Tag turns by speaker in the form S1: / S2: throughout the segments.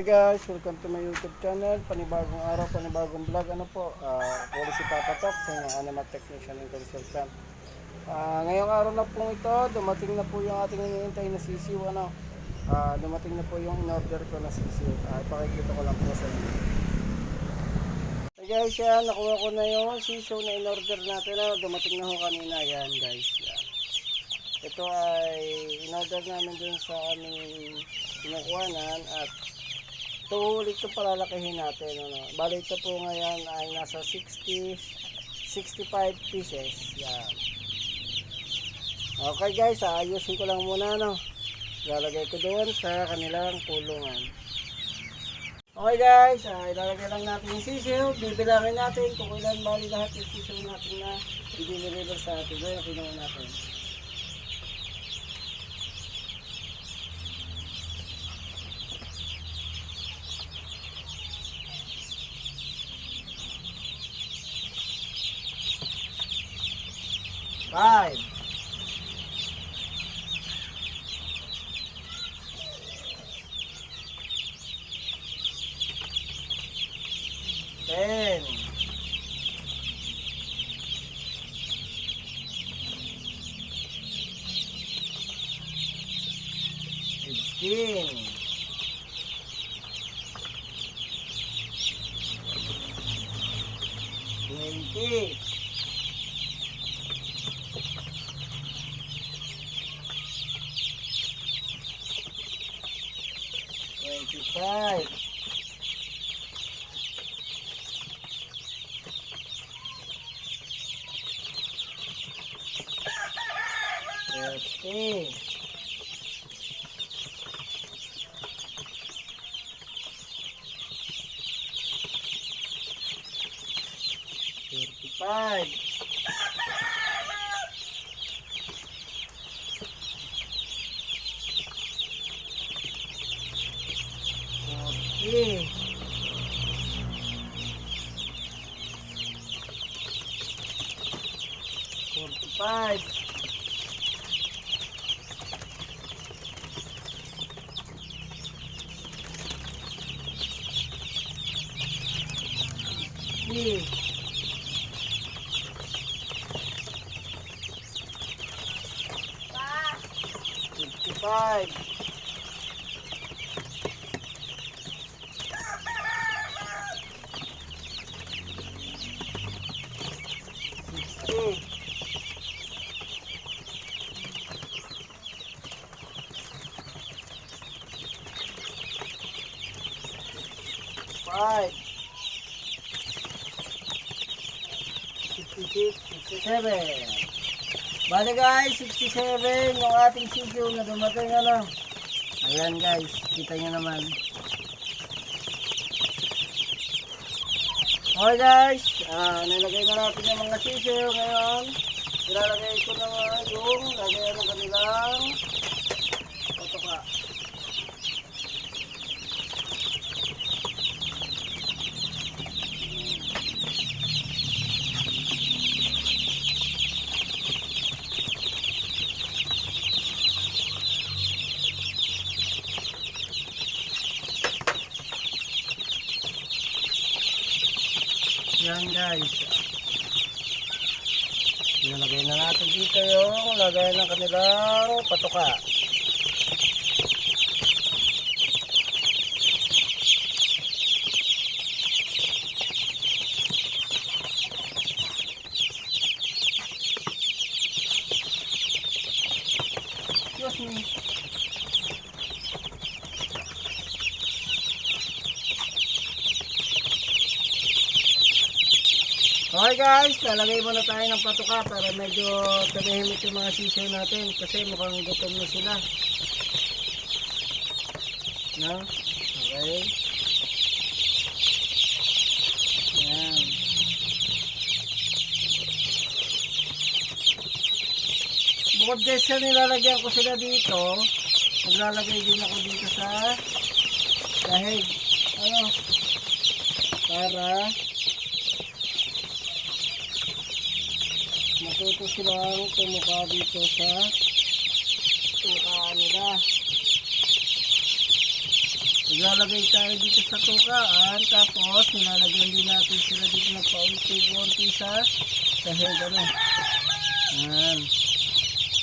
S1: Hey guys, welcome to my YouTube channel. Panibagong araw, panibagong vlog. Ano po, uh, ako si Papa Tok, sa mga animal technician and consultant. Ah, ngayong araw na po ito, dumating na po yung ating hinihintay na sisiw. Ano? Ah, dumating na po yung in-order ko na sisiw. Ah, ipakikita ko lang po sa inyo. Hey guys, yan, nakuha ko na yung sisiw na in-order natin. Ano? Dumating na ho kanina. Yan guys, yan. Ito ay in-order namin dun sa aming pinukuhanan at ito ulit ito palalakihin natin. Ano. Bali ito po ngayon ay nasa 60, 65 pieces. Yan. Okay guys, ayusin ko lang muna. No. Lalagay ko doon sa kanilang kulungan. Okay guys, ah, ilalagay lang natin yung sisiw. Bibilangin natin kung ilan bali lahat yung sisiw natin na i-deliver sa atin. Ngayon, kinuha natin. Five. Forty. Forty-five. Fifty. Fifty-five. Bale guys, 67 yung ating sisiyo na dumating ano. Ayan guys, kita nyo naman. Okay guys, ah, nilagay na natin yung mga sisiyo ngayon. Ilalagay ko naman yung lagay ng kanilang Yan guys. Nilagay na natin dito yung lagay ng kanilang patuka. Okay guys, lalagay muna tayo ng patuka para medyo tumihimik yung mga sisiyo natin kasi mukhang gutom na sila. No? Okay. Yan. Bukod guys sa nilalagyan ko sila dito, maglalagay din ako dito sa dahil ano para matuto silang tumuka dito sa tukaan nila. Maglalagay tayo dito sa tukaan, tapos nilalagyan din natin sila dito ng paunti-unti sa head, ano. Yan.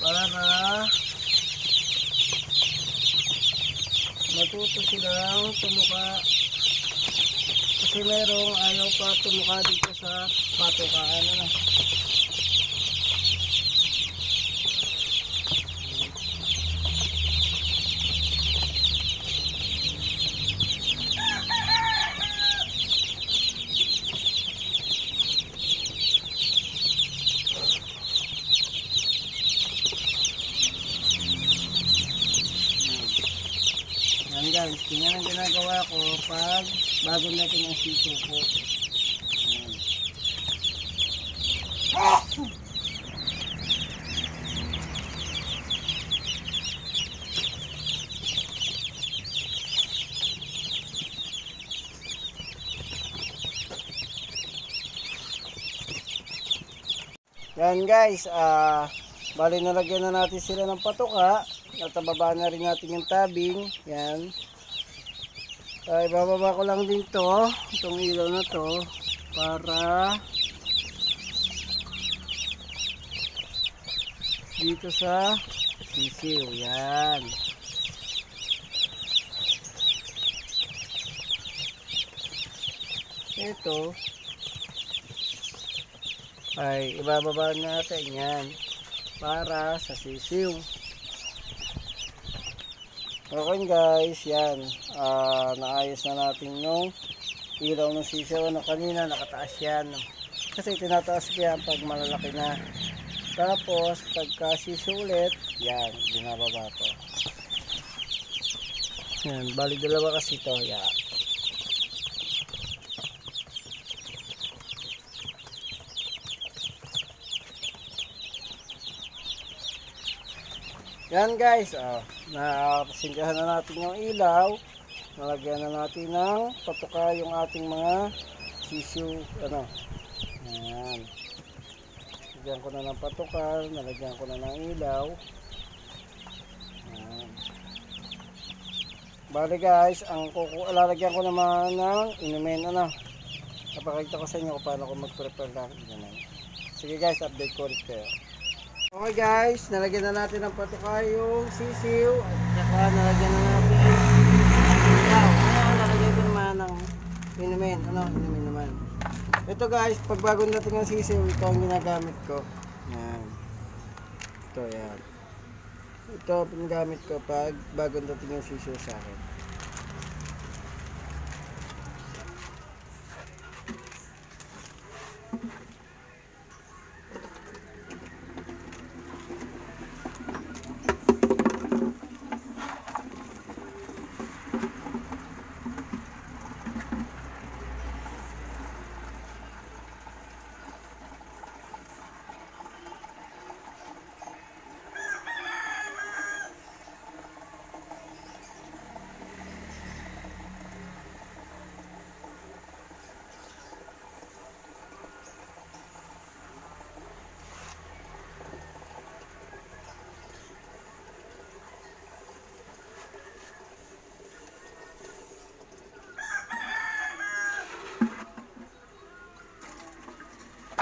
S1: Para matuto silang tumuka kasi merong ayaw pa tumuka dito sa patukaan ano. Yan guys, tingnan ang ginagawa ko pag bago natin ang sito ko. Yan. Guys, ah bali nalagyan na natin sila ng patuka. At baba na rin natin yung tabing. Yan. Ay, bababa ko lang din to, itong ilaw na to, para dito sa sisiw. Yan. Ito, ay ibababa natin yan para sa sisiw. Okay guys, yan. Ah, naayos na natin yung ilaw ng sisiw. Ano kanina, nakataas yan. Kasi tinataas yan pag malalaki na. Tapos, pagka sisiw ulit, yan, binababa ko. Yan, bali dalawa kasi to. Yan. Yan guys, oh, napasinggahan na natin yung ilaw. Nalagyan na natin ng patuka yung ating mga sisiu, ano. Yan. Nalagyan ko na ng patuka, nalagyan ko na ng ilaw. Yan. Bali guys, ang kuku lalagyan ko naman ng inumin, ano. Napakita ko sa inyo kung paano ko mag-prepare ng inumin. Sige guys, update ko ulit kayo. Okay guys, nalagyan na natin ng patuka yung sisiw at saka nalagyan na natin ilaw. Ngayon, nalagyan ko naman ng inumin. Ano? Inumin naman. Ito guys, pag bagong dating ng sisiw, ito ang ginagamit ko. Yan. Ito, yan. Ito ang ginagamit ko pag bagong dating yung sisiw sa akin.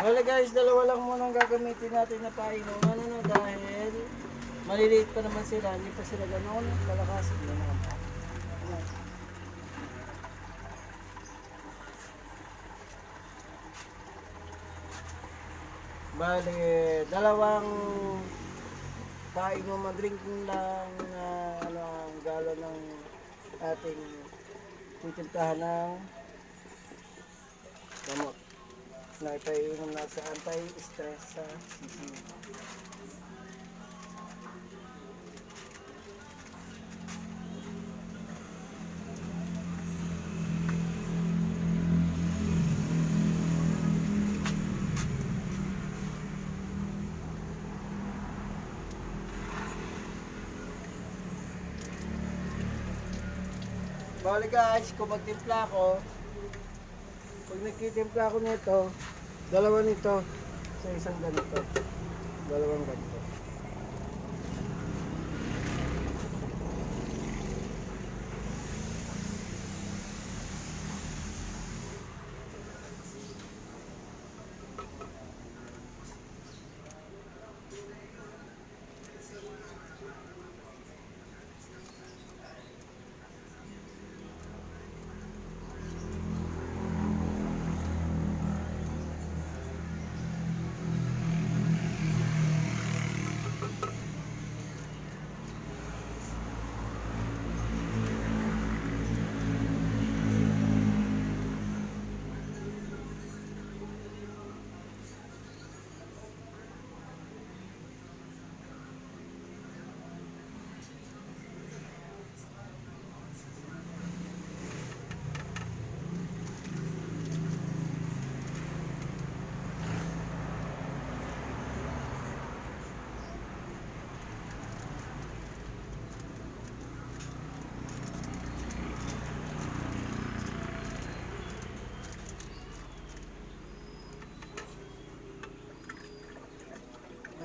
S1: Wala guys, dalawa lang muna ang gagamitin natin na painom. Ano no, dahil maliliit pa naman sila, hindi pa sila ganoon. Naman. Ano? Bali, dalawang painom, drinking lang na ano, ang galon ng ating titimplahan ng gamot na ipainom na sa anti-stress sa. Bali guys, kung magtimpla ako, pag nagtitimpla ako nito, dalawa nito sa isang ganito. Dalawang ganito.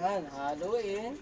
S1: Yan, haluin.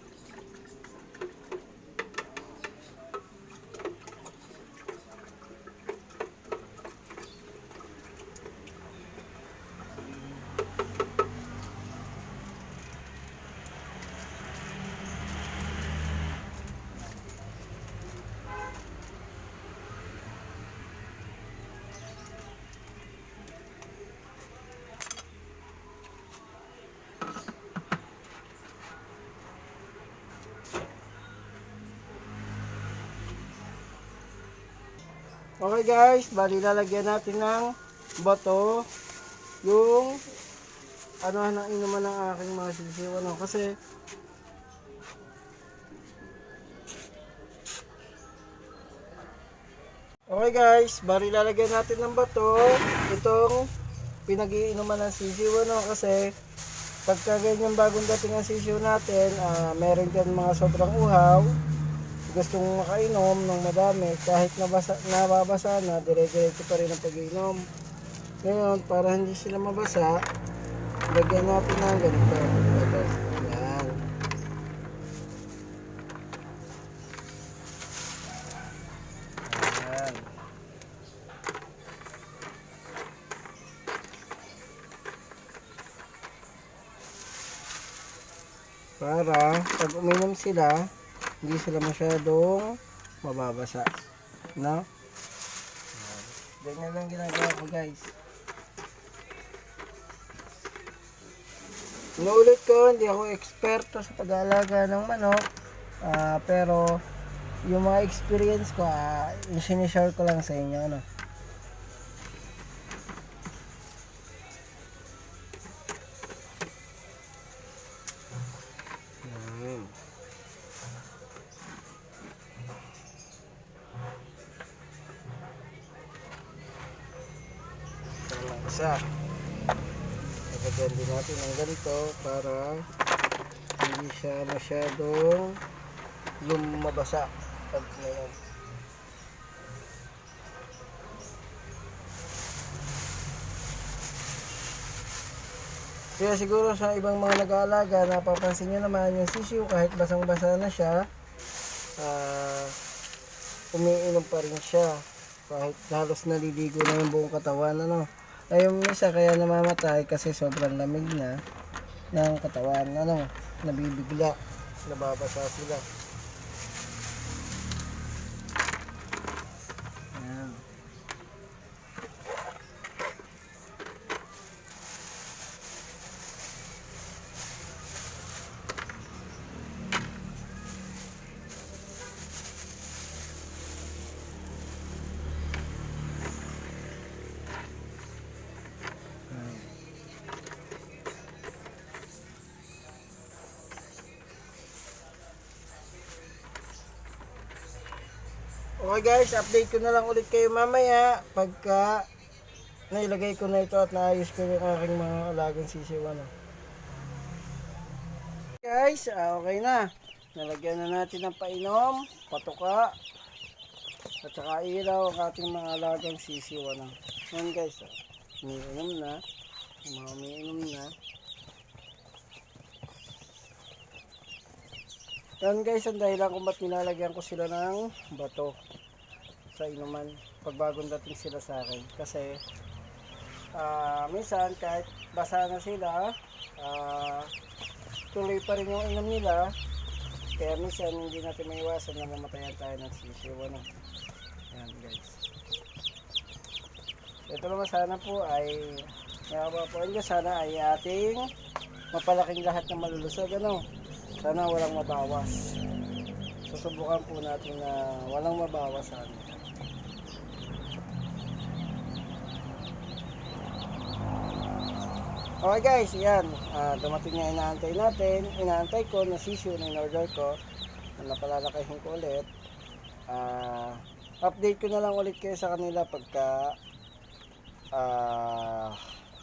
S1: Okay guys, bali lalagyan natin ng bato yung ano ng inuman ng aking mga sisiw ano kasi Okay guys, bali lalagyan natin ng bato itong pinag-iinuman ng sisiw ano kasi pagka ganyan bagong dating ang sisiw natin, ah, meron dyan mga sobrang uhaw gustong makainom ng madami kahit nabasa, nababasa na dire-diretso pa rin ang pag-inom ngayon para hindi sila mabasa lagyan natin ng ganito. Ito yan yan para pag uminom sila hindi sila masyadong mababasa. No? Ganyan lang ginagawa ko guys. Inuulit ko, hindi ako eksperto sa pag-aalaga ng manok. Ah, pero yung mga experience ko, uh, sinishare ko lang sa inyo. Ano? Isa. Lagyan din natin ng ganito para hindi siya masyadong lumabasa pag ngayon. Kaya siguro sa ibang mga nag-aalaga, napapansin nyo naman yung sisiu kahit basang-basa na siya, ah, umiinom pa rin siya kahit halos naliligo na yung buong katawan ano ay yung kaya namamatay kasi sobrang lamig na ng katawan. Ano nabibigla. Nababasa sila. Ayan. Okay guys, update ko na lang ulit kayo mamaya pagka nailagay ko na ito at naayos ko yung aking mga alagang sisiw ano. Guys, ah, okay na. Nalagyan na natin ng painom, patuka, at saka ilaw ang ating mga alagang sisiw ano. Guys, ah, umiinom na. Mga umiinom na. Yan guys, ang dahilan kung ba't nilalagyan ko sila ng bato sa inuman pag bagong dating sila sa akin. Kasi ah, minsan kahit basa na sila, ah, tuloy pa rin yung inom nila. Kaya minsan hindi natin maiwasan na mamatayan tayo ng sisiw. Ano? Yan guys. Ito naman sana po ay Nakaba po sana ay ating mapalaking lahat ng malulusog. Ano? Sana walang mabawas. Susubukan po natin na walang mabawas sana. Okay guys, yan. Ah, dumating na inaantay natin. Inaantay ko na sisyo na in-order ko. Na napalalakahin ko ulit. Ah, update ko na lang ulit kayo sa kanila pagka ah,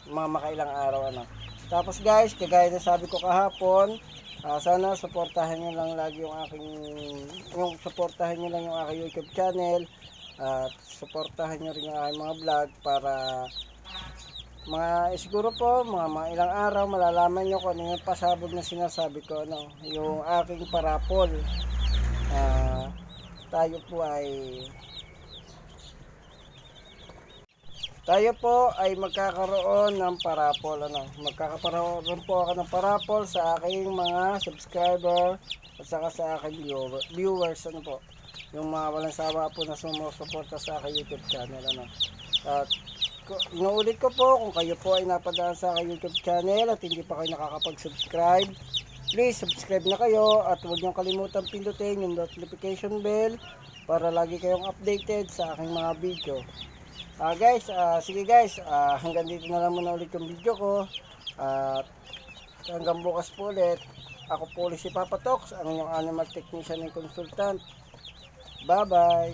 S1: mga makailang araw ano. Tapos guys, kagaya na sabi ko kahapon, ah, sana suportahan nyo lang lagi yung aking yung suportahan nyo lang yung aking YouTube channel at suportahan nyo rin yung aking mga vlog para mga siguro po mga, mga ilang araw malalaman nyo kung ano yung pasabog na sinasabi ko ano yung aking parapol. Ah, tayo po ay tayo po ay magkakaroon ng parapol ano? Magkakaroon po ako ng parapol sa aking mga subscriber at saka sa aking viewer, viewers ano po? Yung mga walang sawa po na sumusuporta sa aking YouTube channel ano? At inuulit ko po kung kayo po ay napadaan sa aking YouTube channel at hindi pa kayo nakakapag-subscribe please subscribe na kayo at huwag niyong kalimutan pindutin yung notification bell para lagi kayong updated sa aking mga video Ah guys, ah, sige guys, ah, hanggang dito na lang muna ulit yung video ko. At hanggang bukas po ulit. Ako po ulit si Papa Tox, ang inyong animal technician and consultant. Bye-bye!